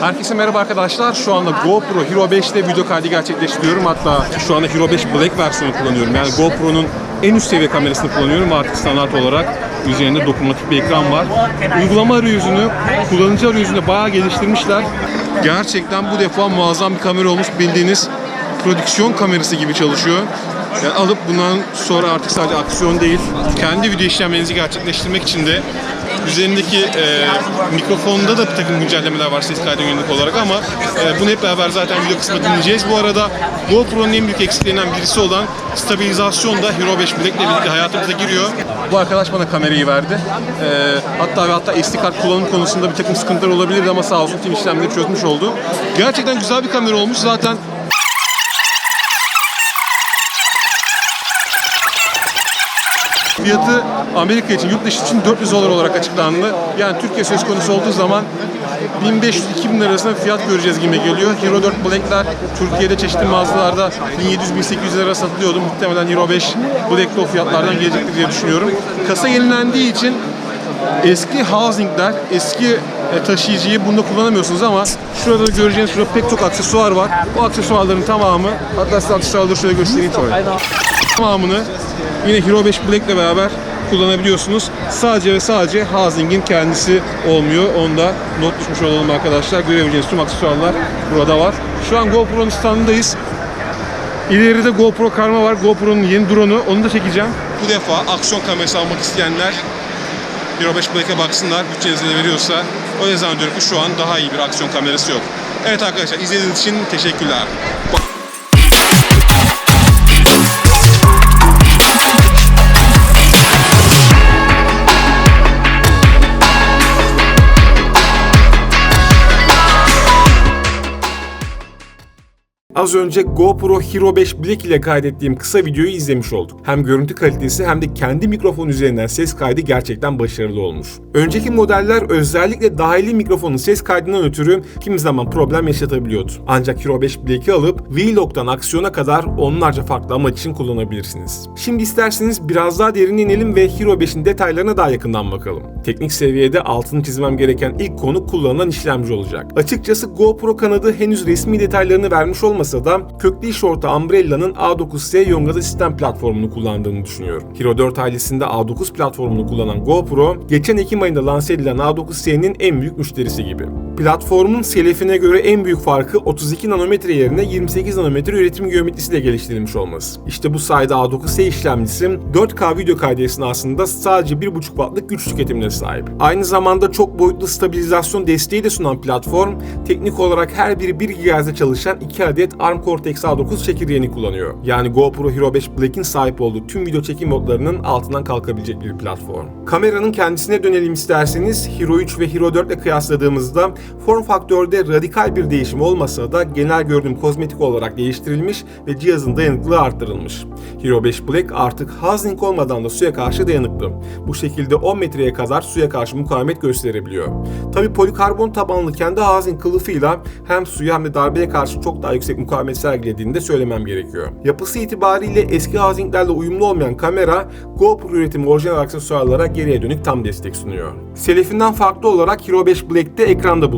Herkese merhaba arkadaşlar. Şu anda GoPro Hero 5 ile video kaydı gerçekleştiriyorum. Hatta şu anda Hero 5 Black versiyonu kullanıyorum. Yani GoPro'nun en üst seviye kamerasını kullanıyorum artık standart olarak üzerinde dokunmatik bir ekran var. Uygulama arayüzünü, kullanıcı arayüzünü bayağı geliştirmişler. Gerçekten bu defa muazzam bir kamera olmuş. Bildiğiniz prodüksiyon kamerası gibi çalışıyor. Yani alıp bundan sonra artık sadece aksiyon değil, kendi video işlemlerinizi gerçekleştirmek için de üzerindeki e, mikrofonda da bir takım güncellemeler var ses kaydı yönelik olarak ama e, bunu hep beraber zaten video kısmında dinleyeceğiz. Bu arada GoPro'nun en büyük eksiklerinden birisi olan stabilizasyon da Hero 5 Black ile birlikte hayatımıza giriyor. Bu arkadaş bana kamerayı verdi. E, hatta ve hatta SD kart kullanım konusunda bir takım sıkıntılar olabilirdi ama sağ olsun tüm işlemleri çözmüş oldu. Gerçekten güzel bir kamera olmuş. Zaten Fiyatı Amerika için, yurt dışı için 400 dolar olarak açıklandı. Yani Türkiye söz konusu olduğu zaman 1500-2000 lira arasında fiyat göreceğiz gibi geliyor. Hero 4 Black'ler Türkiye'de çeşitli mağazalarda 1700-1800 lira satılıyordu. Muhtemelen Hero 5 Black'te o fiyatlardan gelecektir diye düşünüyorum. Kasa yenilendiği için eski housingler, eski e, taşıyıcıyı bunda kullanamıyorsunuz ama şurada da göreceğiniz şurada pek çok aksesuar var. Bu aksesuarların tamamı, hatta size aksesuarları şöyle göstereyim şöyle. Tamamını yine Hero 5 Black ile beraber kullanabiliyorsunuz. Sadece ve sadece housing'in kendisi olmuyor. Onu da not düşmüş olalım arkadaşlar. Görebileceğiniz tüm aksesuarlar burada var. Şu an GoPro'nun standındayız. İleride GoPro karma var. GoPro'nun yeni drone'u. Onu da çekeceğim. Bu defa aksiyon kamerası almak isteyenler Hero 5 Black'e baksınlar. Bütçeniz de veriyorsa. O yüzden diyorum ki şu an daha iyi bir aksiyon kamerası yok. Evet arkadaşlar izlediğiniz için teşekkürler. Az önce GoPro Hero 5 Black ile kaydettiğim kısa videoyu izlemiş olduk. Hem görüntü kalitesi hem de kendi mikrofon üzerinden ses kaydı gerçekten başarılı olmuş. Önceki modeller özellikle dahili mikrofonun ses kaydından ötürü kimi zaman problem yaşatabiliyordu. Ancak Hero 5 Black'i alıp Vlog'dan aksiyona kadar onlarca farklı amaç için kullanabilirsiniz. Şimdi isterseniz biraz daha derine inelim ve Hero 5'in detaylarına daha yakından bakalım. Teknik seviyede altını çizmem gereken ilk konu kullanılan işlemci olacak. Açıkçası GoPro kanadı henüz resmi detaylarını vermiş olmasa da köklü iş ortağı Umbrella'nın A9S Yongada sistem platformunu kullandığını düşünüyorum. Hero 4 ailesinde A9 platformunu kullanan GoPro, geçen Ekim ayında lanse edilen A9S'nin en büyük müşterisi gibi. Platformun selefine göre en büyük farkı 32 nanometre yerine 28 nanometre üretim geometrisiyle geliştirilmiş olması. İşte bu sayede A9S işlemcisi 4K video kaydı esnasında sadece 1.5 wattlık güç tüketimine sahip. Aynı zamanda çok boyutlu stabilizasyon desteği de sunan platform, teknik olarak her biri 1 GHz'de çalışan 2 adet ARM Cortex A9 çekirdeğini kullanıyor. Yani GoPro Hero 5 Black'in sahip olduğu tüm video çekim modlarının altından kalkabilecek bir platform. Kameranın kendisine dönelim isterseniz Hero 3 ve Hero 4 ile kıyasladığımızda form faktörde radikal bir değişim olmasa da genel görünüm kozmetik olarak değiştirilmiş ve cihazın dayanıklılığı arttırılmış. Hero 5 Black artık housing olmadan da suya karşı dayanıklı. Bu şekilde 10 metreye kadar suya karşı mukavemet gösterebiliyor. Tabi polikarbon tabanlı kendi housing kılıfıyla hem suya hem de darbeye karşı çok daha yüksek mukavemet sergilediğini de söylemem gerekiyor. Yapısı itibariyle eski housinglerle uyumlu olmayan kamera GoPro üretimi orijinal aksesuarlara geriye dönük tam destek sunuyor. Selefinden farklı olarak Hero 5 Black'te ekranda bulunuyor.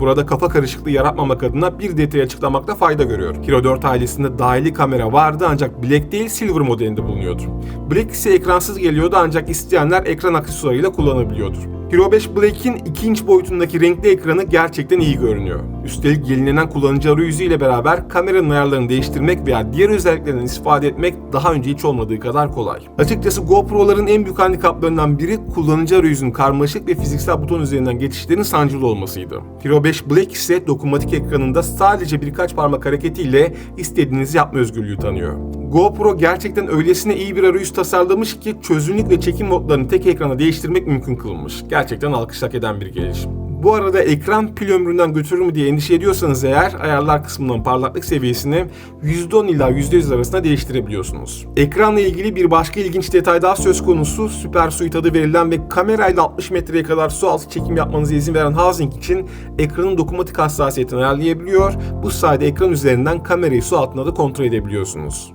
Burada kafa karışıklığı yaratmamak adına bir detayı açıklamakta fayda görüyor. Hero 4 ailesinde dahili kamera vardı ancak Black değil Silver modelinde bulunuyordu. Black ise ekransız geliyordu ancak isteyenler ekran aksesuarıyla kullanabiliyordur. Hero 5 Black'in 2 inç boyutundaki renkli ekranı gerçekten iyi görünüyor. Üstelik yenilenen kullanıcı arayüzü ile beraber kameranın ayarlarını değiştirmek veya diğer özelliklerinden istifade etmek daha önce hiç olmadığı kadar kolay. Açıkçası GoPro'ların en büyük handikaplarından biri kullanıcı arayüzünün karmaşık ve fiziksel buton üzerinden geçişlerin sancılı olmasıydı. Hero 5 Black ise dokunmatik ekranında sadece birkaç parmak hareketiyle istediğinizi yapma özgürlüğü tanıyor. GoPro gerçekten öylesine iyi bir arayüz tasarlamış ki çözünürlük ve çekim modlarını tek ekrana değiştirmek mümkün kılınmış. Gerçekten alkış hak eden bir gelişim. Bu arada ekran pil ömründen götürür mü diye endişe ediyorsanız eğer ayarlar kısmından parlaklık seviyesini %10 ila %100 arasında değiştirebiliyorsunuz. Ekranla ilgili bir başka ilginç detay daha söz konusu Super Suite adı verilen ve kamerayla 60 metreye kadar su altı çekim yapmanıza izin veren housing için ekranın dokunmatik hassasiyetini ayarlayabiliyor. Bu sayede ekran üzerinden kamerayı su altında da kontrol edebiliyorsunuz.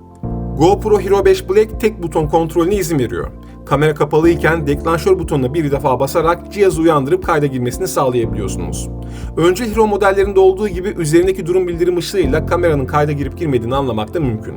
GoPro Hero 5 Black tek buton kontrolüne izin veriyor. Kamera kapalıyken deklanşör butonuna bir defa basarak cihazı uyandırıp kayda girmesini sağlayabiliyorsunuz. Önce Hero modellerinde olduğu gibi üzerindeki durum bildirim ışığıyla kameranın kayda girip girmediğini anlamak da mümkün.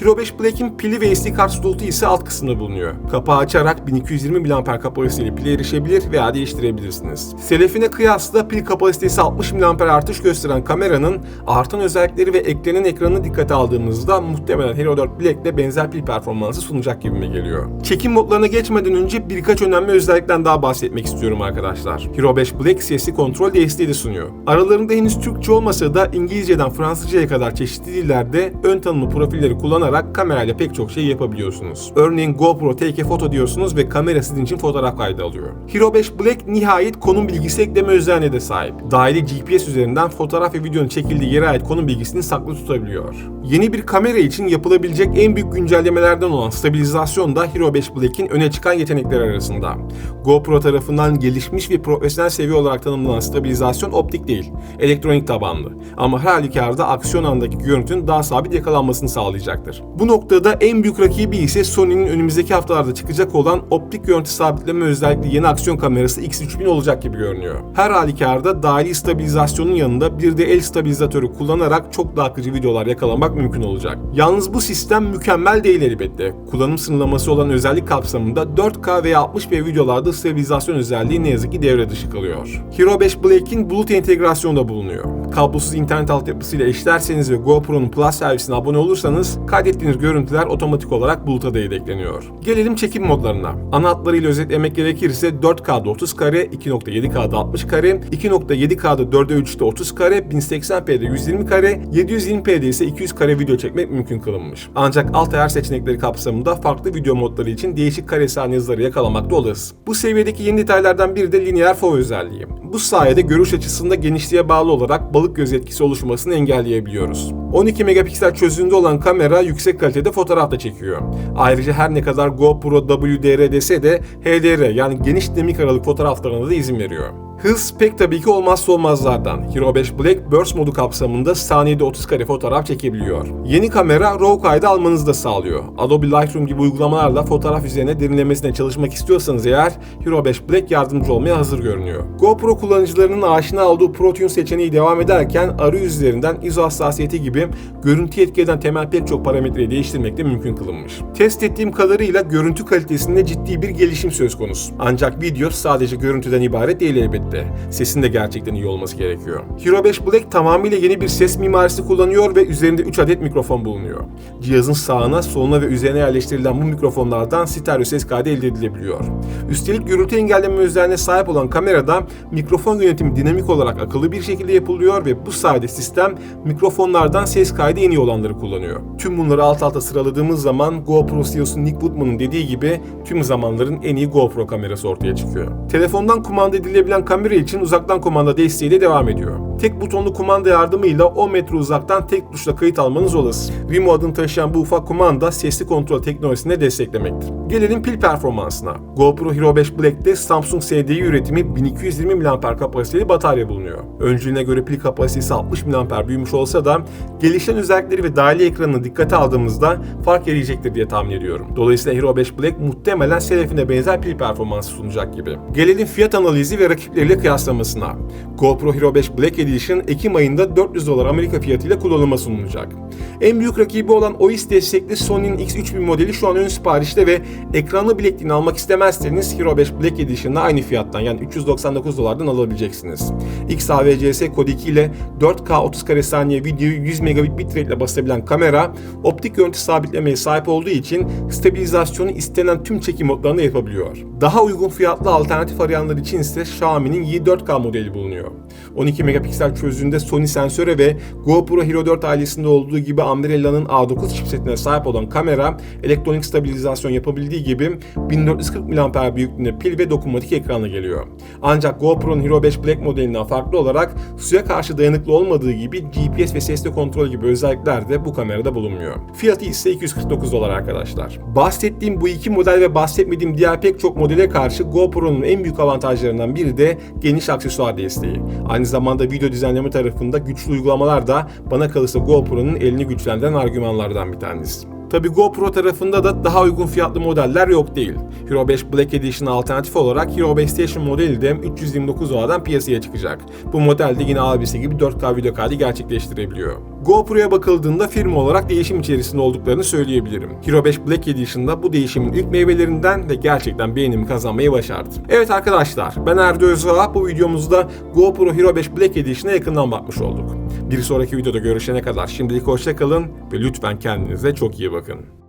Hero 5 Black'in pili ve SD kart slotu ise alt kısımda bulunuyor. Kapağı açarak 1220 mAh kapasiteli pile erişebilir veya değiştirebilirsiniz. Selefine kıyasla pil kapasitesi 60 mAh artış gösteren kameranın artan özellikleri ve eklenen ekranı dikkate aldığımızda muhtemelen Hero 4 Black'le benzer pil performansı sunacak gibime geliyor. Çekim modlarına geçmeden önce birkaç önemli özellikten daha bahsetmek istiyorum arkadaşlar. Hero 5 Black sesli kontrol desteği de sunuyor. Aralarında henüz Türkçe olmasa da İngilizceden Fransızcaya kadar çeşitli dillerde ön tanımlı profilleri kullanarak kamerayla pek çok şey yapabiliyorsunuz. Örneğin GoPro Take a Photo diyorsunuz ve kamera sizin için fotoğraf kaydı alıyor. Hero 5 Black nihayet konum bilgisi ekleme özelliğine de sahip. Dahili GPS üzerinden fotoğraf ve videonun çekildiği yere ait konum bilgisini saklı tutabiliyor. Yeni bir kamera için yapılabilecek en büyük güncellemelerden olan stabilizasyon da Hero 5 Black'in öne çıkan yetenekleri arasında. GoPro tarafından gelişmiş ve profesyonel seviye olarak tanımlanan stabilizasyon optik değil, elektronik tabanlı. Ama her halükarda aksiyon andaki görüntünün daha sabit yakalanmasını sağlayacaktır. Bu noktada en büyük rakibi ise Sony'nin önümüzdeki haftalarda çıkacak olan optik görüntü sabitleme özellikli yeni aksiyon kamerası X3000 olacak gibi görünüyor. Her halükarda dahili stabilizasyonun yanında bir de el stabilizatörü kullanarak çok daha akıcı videolar yakalamak mümkün olacak. Yalnız bu sistem mükemmel değil elbette. Kullanım sınırlaması olan özellik kapsamında 4K veya 60p videolarda stabilizasyon özelliği ne yazık ki devre dışı kalıyor. Hero 5 Black'in Bluetooth entegrasyonu da bulunuyor. Kablosuz internet altyapısıyla eşlerseniz ve GoPro'nun Plus servisine abone olursanız kaydettiğiniz görüntüler otomatik olarak Bluetooth'a da yedekleniyor. Gelelim çekim modlarına. Ana hatlarıyla özetlemek gerekirse 4K'da 30 kare, 2.7K'da 60 kare, 2.7K'da 4'e 3'te 30 kare, 1080p'de 120 kare, 720p'de ise 200 kare video çekmek mümkün kılınmış. Ancak alt ayar seçenekleri kapsamında farklı video modları için değişik kare saniye hızları yakalamak da olası. Bu seviyedeki yeni detaylardan biri de lineer FOV özelliği. Bu sayede görüş açısında genişliğe bağlı olarak balık göz etkisi oluşmasını engelleyebiliyoruz. 12 megapiksel çözünürlüğünde olan kamera yüksek kalitede fotoğraf da çekiyor. Ayrıca her ne kadar GoPro WDR dese de HDR yani geniş dinamik aralık fotoğraflarına da izin veriyor. Hız pek tabii ki olmazsa olmazlardan. Hero 5 Black Burst modu kapsamında saniyede 30 kare fotoğraf çekebiliyor. Yeni kamera RAW kaydı almanızı da sağlıyor. Adobe Lightroom gibi uygulamalarla fotoğraf üzerine derinlemesine çalışmak istiyorsanız eğer Hero 5 Black yardımcı olmaya hazır görünüyor. GoPro kullanıcılarının aşina olduğu ProTune seçeneği devam ederken arayüz üzerinden ISO hassasiyeti gibi görüntü etki eden temel pek çok parametreyi değiştirmek de mümkün kılınmış. Test ettiğim kadarıyla görüntü kalitesinde ciddi bir gelişim söz konusu. Ancak video sadece görüntüden ibaret değil elbette. Sesin de gerçekten iyi olması gerekiyor. Hero 5 Black tamamıyla yeni bir ses mimarisi kullanıyor ve üzerinde 3 adet mikrofon bulunuyor. Cihazın sağına, soluna ve üzerine yerleştirilen bu mikrofonlardan stereo ses kaydı elde edilebiliyor. Üstelik gürültü engelleme özelliğine sahip olan kamerada mikrofon yönetimi dinamik olarak akıllı bir şekilde yapılıyor ve bu sayede sistem mikrofonlardan ses kaydı en iyi olanları kullanıyor. Tüm bunları alt alta sıraladığımız zaman GoPro CEO'su Nick Woodman'ın dediği gibi tüm zamanların en iyi GoPro kamerası ortaya çıkıyor. Telefondan kumanda edilebilen kamera için uzaktan kumanda desteği de devam ediyor. Tek butonlu kumanda yardımıyla 10 metre uzaktan tek tuşla kayıt almanız olası. Vimo adını taşıyan bu ufak kumanda sesli kontrol teknolojisini desteklemektir. Gelelim pil performansına. GoPro Hero 5 Black'te Samsung SDI üretimi 1220 mAh kapasiteli batarya bulunuyor. Öncülüğüne göre pil kapasitesi 60 mAh büyümüş olsa da gelişen özellikleri ve dahili ekranını dikkate aldığımızda fark edecektir diye tahmin ediyorum. Dolayısıyla Hero 5 Black muhtemelen Selefine benzer pil performansı sunacak gibi. Gelelim fiyat analizi ve rakipleriyle kıyaslamasına. GoPro Hero 5 Black Edition Ekim ayında 400 dolar Amerika fiyatıyla kullanıma sunulacak. En büyük rakibi olan OIS destekli Sony'nin X3000 modeli şu an ön siparişte ve ekranlı bilekliğini almak istemezseniz Hero 5 Black Edition'da aynı fiyattan yani 399 dolardan alabileceksiniz. XAVCS kod 2 ile 4K 30 kare saniye videoyu 100 megabit bitrate ile basabilen kamera optik görüntü sabitlemeye sahip olduğu için stabilizasyonu istenen tüm çekim modlarında yapabiliyor. Daha uygun fiyatlı alternatif arayanlar için ise Xiaomi'nin Y4K modeli bulunuyor. 12 megapiksel çözünürlüğünde Sony sensöre ve GoPro Hero 4 ailesinde olduğu gibi Umbrella'nın A9 chipsetine sahip olan kamera elektronik stabilizasyon yapabildiği gibi 1440 mAh büyüklüğünde pil ve dokunmatik ekranla geliyor. Ancak GoPro'nun Hero 5 Black modelinden farklı olarak suya karşı dayanıklı olmadığı gibi GPS ve sesli kontrol gibi özellikler de bu kamerada bulunmuyor. Fiyatı ise 249 dolar arkadaşlar. Bahsettiğim bu iki model ve bahsetmediğim diğer pek çok modele karşı GoPro'nun en büyük avantajlarından biri de geniş aksesuar desteği. Aynı zamanda video düzenleme tarafında güçlü uygulamalar da bana kalırsa GoPro'nun elini güçlendiren argümanlardan bir tanesi. Tabi GoPro tarafında da daha uygun fiyatlı modeller yok değil. Hero 5 Black Edition'a alternatif olarak Hero 5 Station modeli de 329 W'dan piyasaya çıkacak. Bu model de yine abisi gibi 4K video kaydı gerçekleştirebiliyor. GoPro'ya bakıldığında firma olarak değişim içerisinde olduklarını söyleyebilirim. Hero 5 Black Edition'da bu değişimin ilk meyvelerinden ve gerçekten beğenimi kazanmayı başardı. Evet arkadaşlar ben Erdo Özağ bu videomuzda GoPro Hero 5 Black Edition'a yakından bakmış olduk. Bir sonraki videoda görüşene kadar şimdilik hoşçakalın ve lütfen kendinize çok iyi bakın.